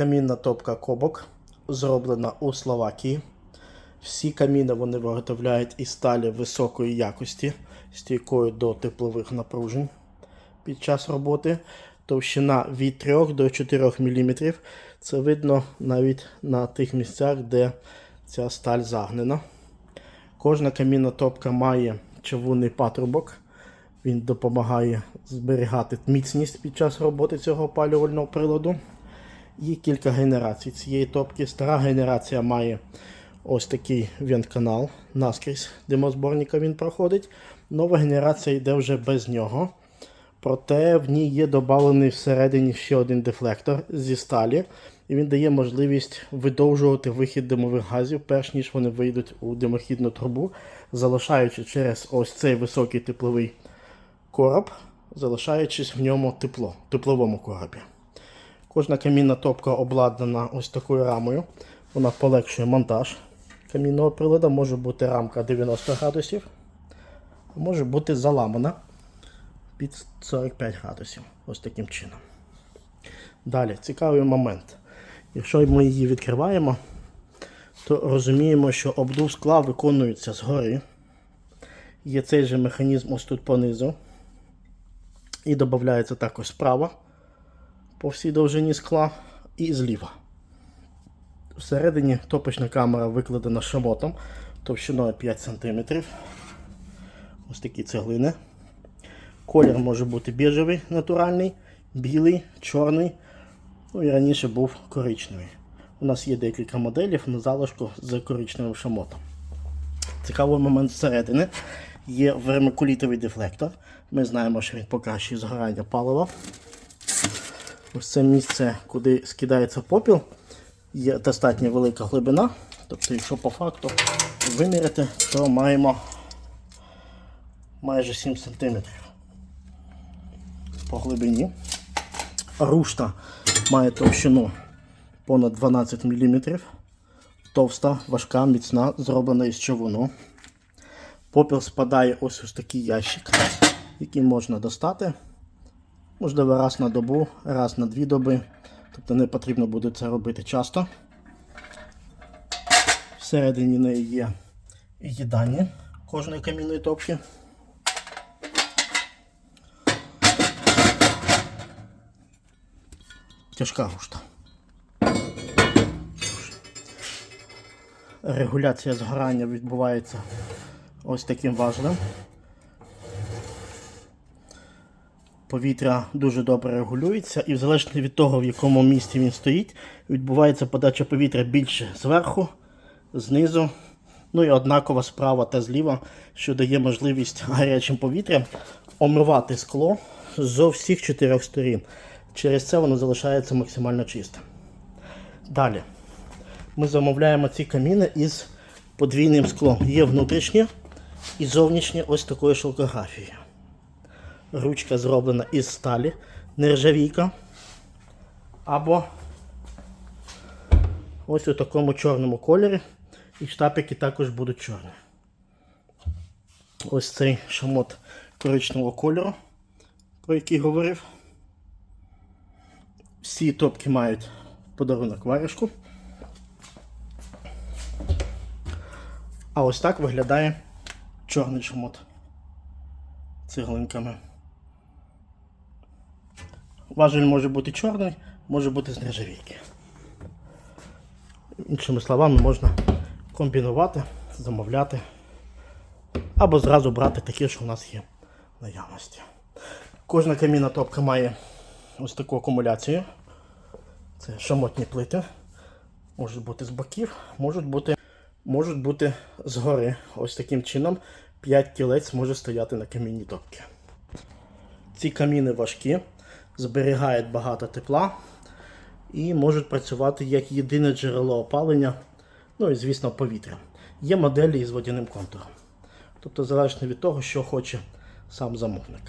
Камінна топка Кобок зроблена у Словакії. Всі каміни вони виготовляють із сталі високої якості, стійкою до теплових напружень під час роботи. Товщина від 3 до 4 мм. Це видно навіть на тих місцях, де ця сталь загнена. Кожна камінна топка має чавунний патрубок. Він допомагає зберігати міцність під час роботи цього опалювального приладу. Є кілька генерацій цієї топки. Стара генерація має ось такий вент-канал наскрізь димозборника він проходить. Нова генерація йде вже без нього. Проте в ній є додавлений всередині ще один дефлектор зі сталі, і він дає можливість видовжувати вихід димових газів, перш ніж вони вийдуть у димохідну трубу, залишаючи через ось цей високий тепловий короб, залишаючись в ньому тепло, тепловому коробі. Кожна камінна топка обладнана ось такою рамою. Вона полегшує монтаж камінного приладу. Може бути рамка 90 градусів, а може бути заламана під 45 градусів. Ось таким чином. Далі, цікавий момент. Якщо ми її відкриваємо, то розуміємо, що обдув скла виконується згори. Є цей же механізм ось тут понизу. І додається також справа по всій довжині скла і зліва. Всередині топочна камера викладена шамотом товщиною 5 см. Ось такі цеглини. Колір може бути біжевий, натуральний, білий, чорний. Ну і раніше був коричневий. У нас є декілька моделів на залишку з коричневим шамотом. Цікавий момент зсередини. Є вермикулітовий дефлектор. Ми знаємо, що він покращує згорання палива. Ось це місце, куди скидається попіл, є достатньо велика глибина. Тобто, якщо по факту виміряти, то маємо майже 7 см по глибині. Рушта має товщину понад 12 мм. Товста, важка, міцна, зроблена із човуну. Попіл спадає ось ось такий ящик, який можна достати. Можливо, раз на добу, раз на дві доби. Тобто не потрібно буде це робити часто. Всередині неї є їдання кожної камінної топки. Тяжка гушта. Регуляція згорання відбувається ось таким важелем. Повітря дуже добре регулюється і в залежності від того, в якому місці він стоїть, відбувається подача повітря більше зверху, знизу, ну і однаково справа та зліва, що дає можливість гарячим повітрям омивати скло з всіх чотирьох сторін. Через це воно залишається максимально чистим. Далі ми замовляємо ці каміни із подвійним склом. Є внутрішнє і зовнішнє ось такою шелкографією. Ручка зроблена із сталі, нержавійка. Або ось у такому чорному кольорі. І штапики також будуть чорні. Ось цей шамот коричневого кольору, про який говорив. Всі топки мають подарунок варежку. А ось так виглядає чорний шамот цеглинками. Важель може бути чорний, може бути з нержавійки. Іншими словами, можна комбінувати, замовляти або зразу брати такі, що у нас є в наявності. Кожна камінна топка має ось таку акумуляцію. Це шамотні плити. Можуть бути з боків, можуть бути, можуть бути згори. Ось таким чином 5 кілець може стояти на камінній топці. Ці каміни важкі, зберігають багато тепла і можуть працювати як єдине джерело опалення, ну і, звісно, повітря. Є моделі із водяним контуром. Тобто, залежно від того, що хоче сам замовник.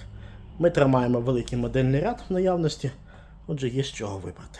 Ми тримаємо великий модельний ряд в наявності, отже, є з чого вибрати.